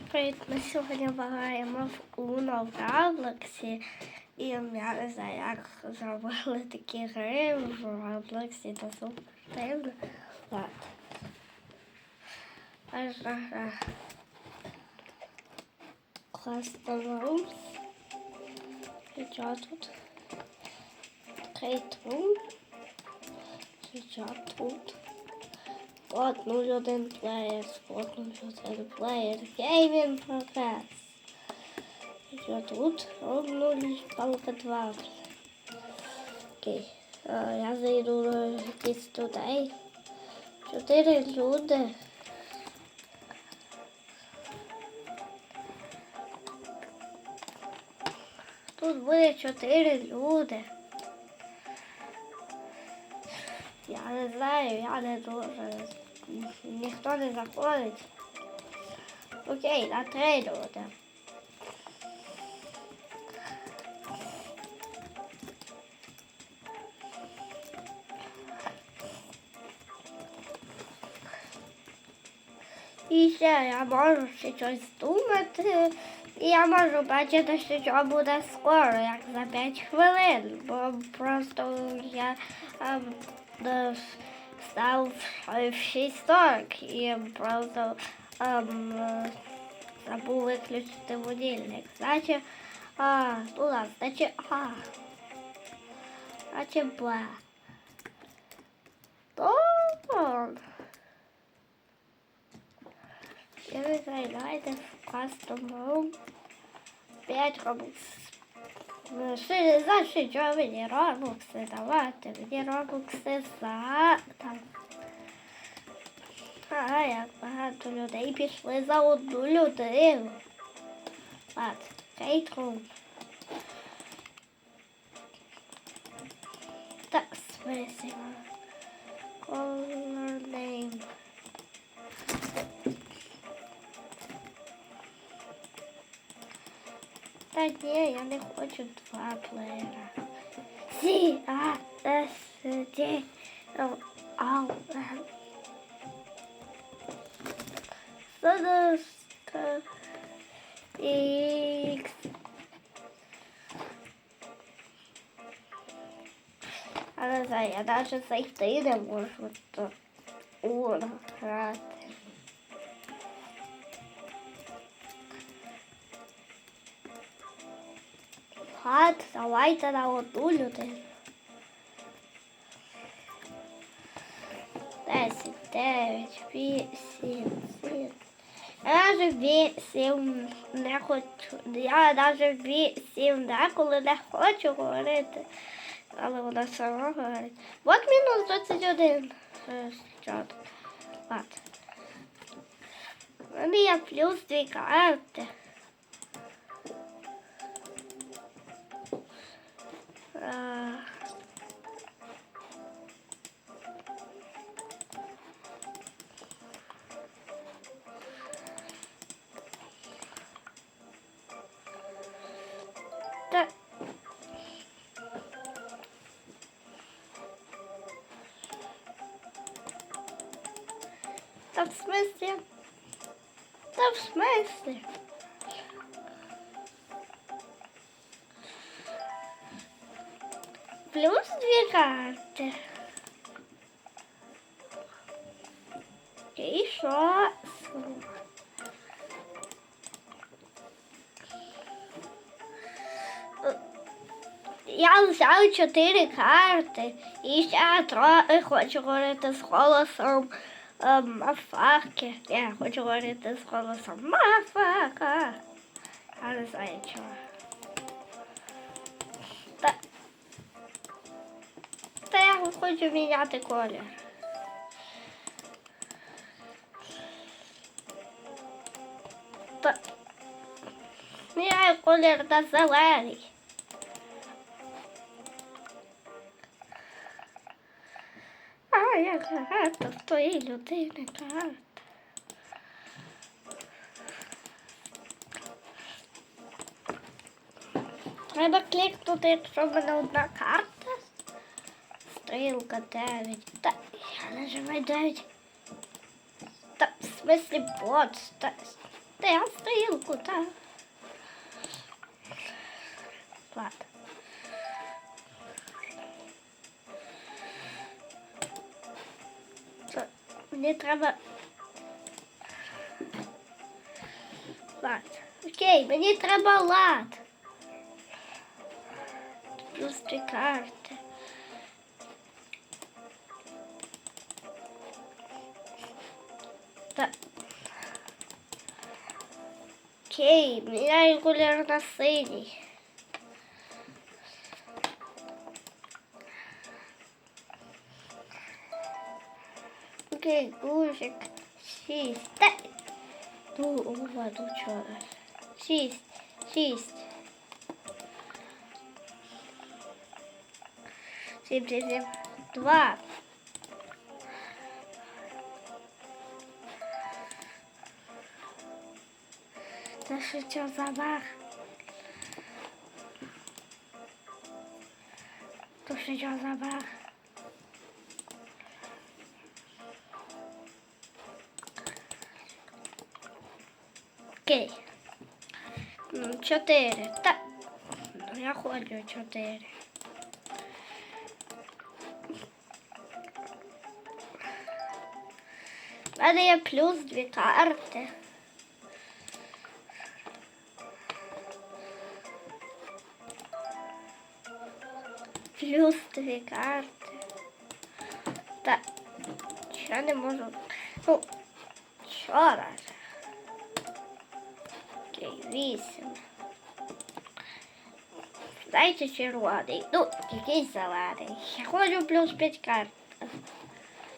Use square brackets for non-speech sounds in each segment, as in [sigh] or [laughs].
Привіт, ми сьогодні граємо в Uno в Раблоксі. І я не знаю, як зробили такі гри в Раблоксі та супер. Ладно. Custom Rooms. Що тут? Create Room. Що тут? Spot 01 player, Spot 01 player, Gaming Progress. Що тут? Роб 0, палка 2. Окей. А, я зайду на якісь туди. Чотири люди. Тут буде чотири люди. Я не знаю, я не дуже. Ніхто не заходить. Окей, на люди. І ще я можу ще щось думати. І я можу бачити, що буде скоро, як за 5 хвилин. Бо просто я ем, е, став в 6.40 і просто ем, е, забув виключити будильник. Значить, а, туди, значить, а. Значить, Б. Добре. Я знаю, давайте в room 5 робокс. Ши, за що мені робокси давати? Мені робокси за там. А, як багато людей пішли за одну людину. Ладно, кейтрум. Так, смисл. Та ні, я не хочу два плеєра. Сі, а, С, Д, Л, Ау, М. Задушка. Ікс. А не знаю, я навіть зайти не можу ура грати. Гад, давайте на одну людину. Десять, дев'ять, вісім, сім. Я навіть вісім не хочу. Я навіть вісім деколи не хочу говорити. Але вона сама говорить. От мінус 21. Е? Ладно. У мене є плюс дві карти. А, Та... Та в смысле? Та в смысле? Плюс дві карти. І що? Я взяв чотири карти і ще трохи хочу говорити з голосом ем, Мафаки. Я хочу говорити з голосом Мафака. Я не знаю чого. Хочу міняти колір. Міняю колір на зелений. А, як гарно в твоїй людини карта. Треба клікнути, якщо в мене одна карта. Стрілка 9. Та я нажимаю 9. Та в смислі бот. Та, Та я стрілку, так. Ладно. Що, Мені треба. Лад. Окей, мені треба лад. Плюс дві карти. Окей, міняю колір на синій. Окей, гужик. Шість. Та... Ну, ладно, вчора. Шість. Шість. Сім, сім, сім. Два. Це що за баг? То що за? Окей. Ну, Чотири. Та. Ну, я хочу чотири. У мене є плюс дві карти. Плюс дві карти. Та я не можу. Ну, що раз. Окей, вісім. Дайте червоний. Ну, якийсь зелений. Я хочу плюс п'ять карт.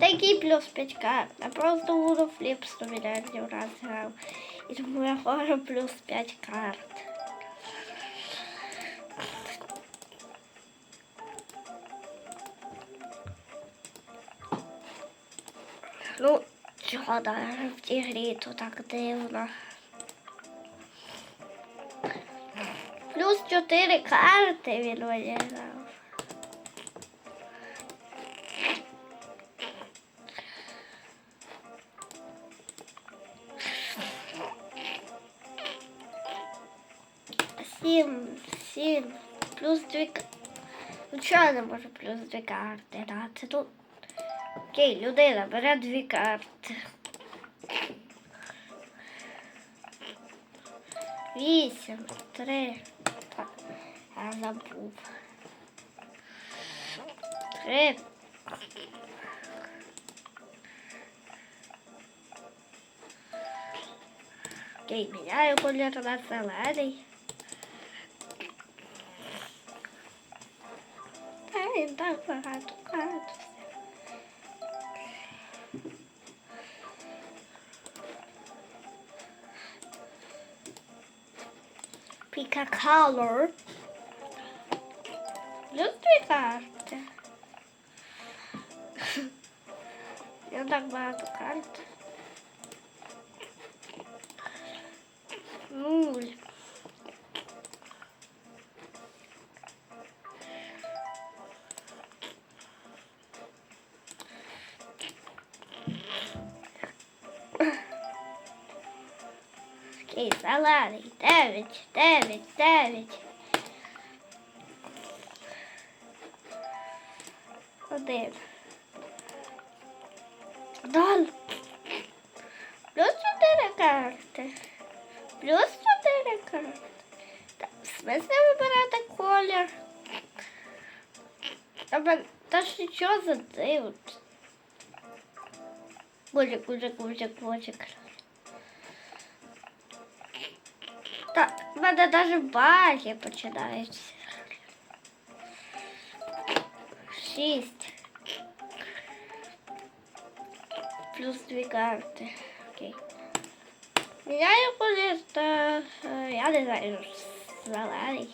Такий плюс 5 карт. Я просто буду фліп 100 мільярдів раз грав. І тому я хочу плюс 5 карт. Даже в тій грі то так дивно. Плюс 4 карти він дав. Сім, сім, плюс дві Ну чого я не можу плюс дві карти дати? Ну, окей, людина бере дві карти. Вісім, три. Так, я забув. Три. Окей, міняю колір на зелений. Та він так багато карт. Color. Плюс дві карти. [laughs] Я так багато карт. Окей, зелений. Дев'ять, дев'ять, дев'ять. Один. Далі. Плюс чотири карти. Плюс чотири карти. Так, в смислі вибирати колір? Та, та ж що за дивно? Гужик, гужик, гужик, гужик. Так, в мене навіть баги починаються. Шість. Плюс дві карти. Окей. Міняю колір, та е, я не знаю, зелений.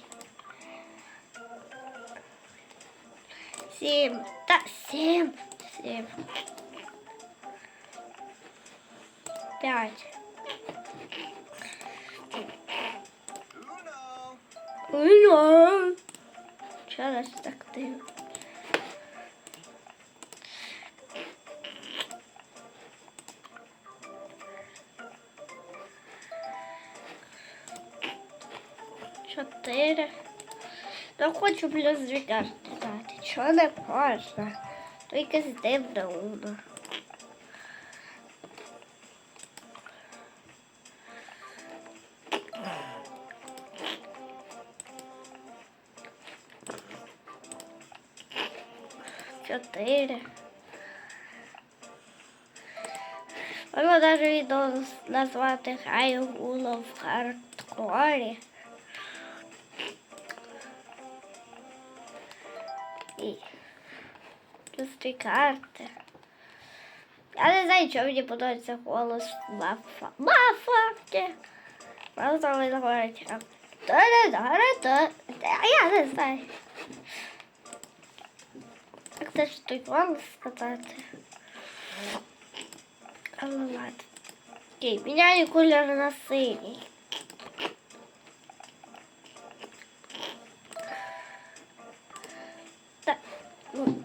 Сім. Та сім. Сім. П'ять. Bilmiyorum. Şöyle taktayım. Четыре. Não conte o Brasil, cara. Deixa eu depois, né? Tô em que se deu pra. 4. Можна навіть відео назвати Хай Гуло в хардкорі. І Плюс карти. Я не знаю, чому мені подобається голос Мафа. Мафа! Просто він говорить. Та-да-да-да-да. Я не знаю. Ж той голос сказати? Але ладно. Окей, міняю колір на синій. Так, ну.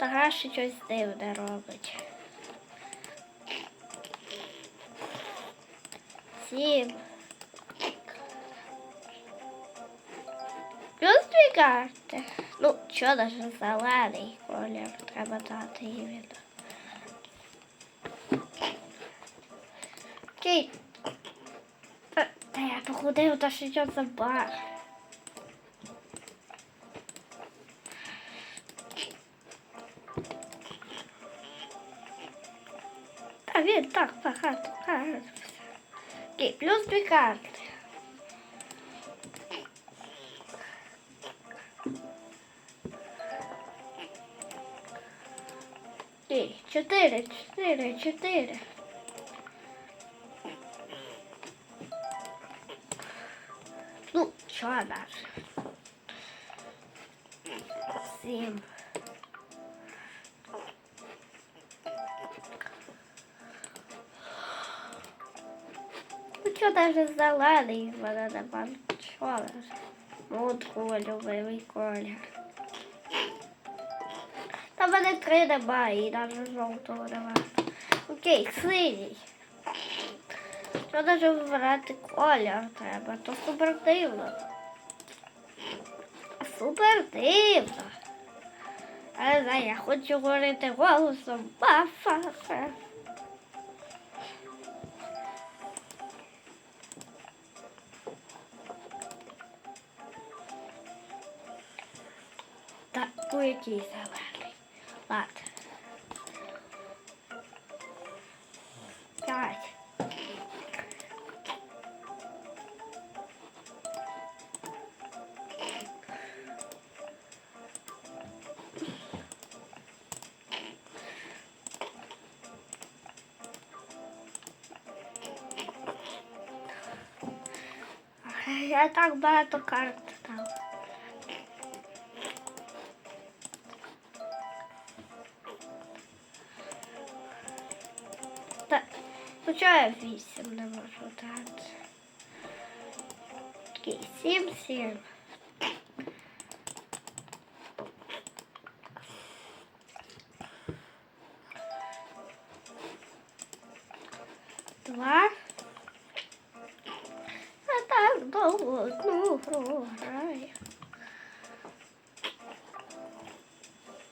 Та гра ще щось дивне робить. Сім. Карти. Ну, що даже зелений колір треба дати іменно. Окей. Та, я походив, та що за бар. Та він так багато карт. Окей, плюс дві карти. Чотири, чотири, чотири. Ну, що далі? Сім. Ну, що даже зелений в мене нема. Що? Ну, от любимий колір. Мене три немає, і навіть жовтого немає. Окей, синій. Що даже вибирати колір треба, то супер дивно. Супер дивно. Але знаю, я хочу говорити голосом бафа. Так, ну який зелений. Ладно. П'ять. Я так багато карт я вісім не можу дати? Окей, сім, сім. Два. А так довго одну гру граю.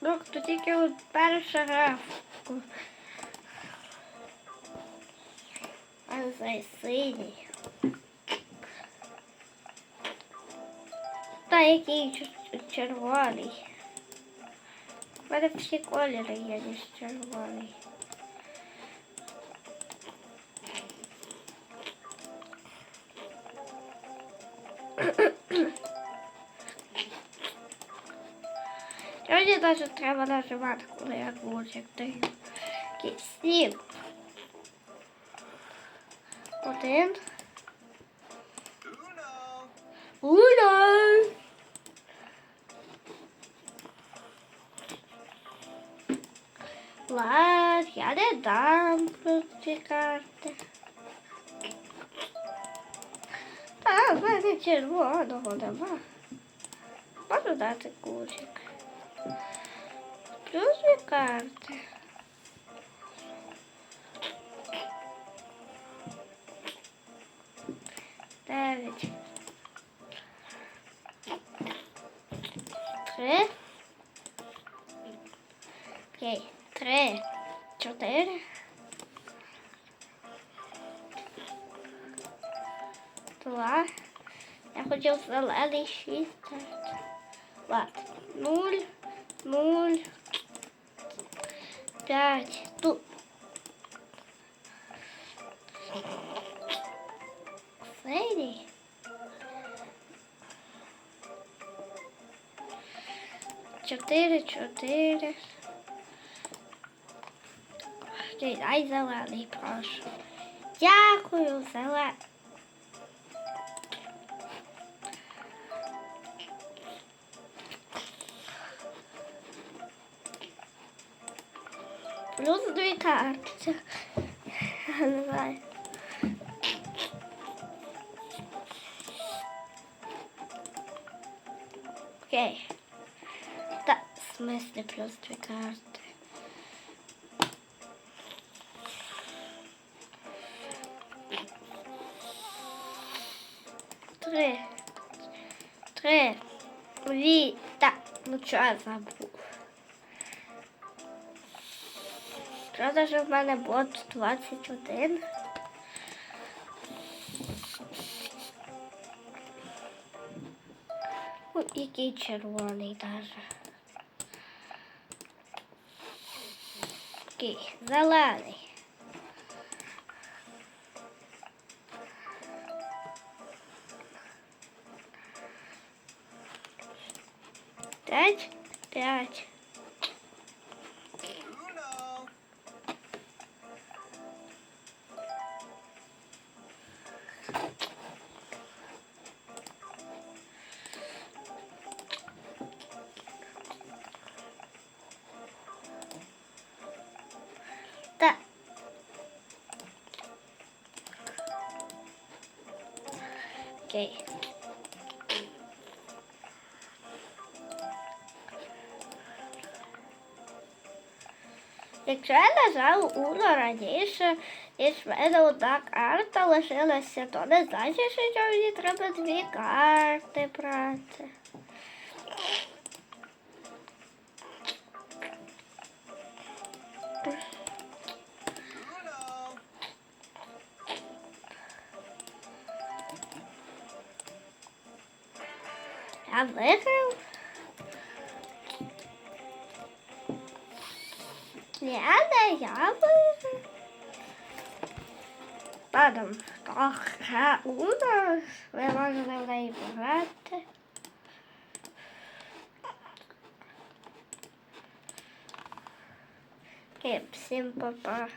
Ну, то тільки от перша гра. Цей синій. Та який чер- червоний. У мене всі кольори є, ніж червоний. Сьогодні навіть треба нажимати, коли я гурчик даю. Окей, Сім. Один. Уно. Ладно, я не дам карти. Та, в мене червоного нема. Можу дати кучик. Плюс дві карти. Дев'ять. Три. Окей. Три. Чотири. Два. Я хотів зелений шість. Ладно. Нуль. Нуль. П'ять. Тут. 4, 4. Дай зелений, прошу. Дякую, зелений. Плюс дві карти. Давай. Окей. В смысле плюс дві карти. Три. Три. Дві. Так, ну що я забув? Правда, що в мене бот 21. Ой, який червоний даже. Окей, зелений. П'ять, п'ять. Окей. Якщо я нажав Уно раніше, і в мене одна карта лишилася, то не значить, що мені треба дві карти брати. Uno. Я виграв. Ні, не я виграв. Ладно, трохи Уно, ви можете в неї пограти. Окей, всім па-па.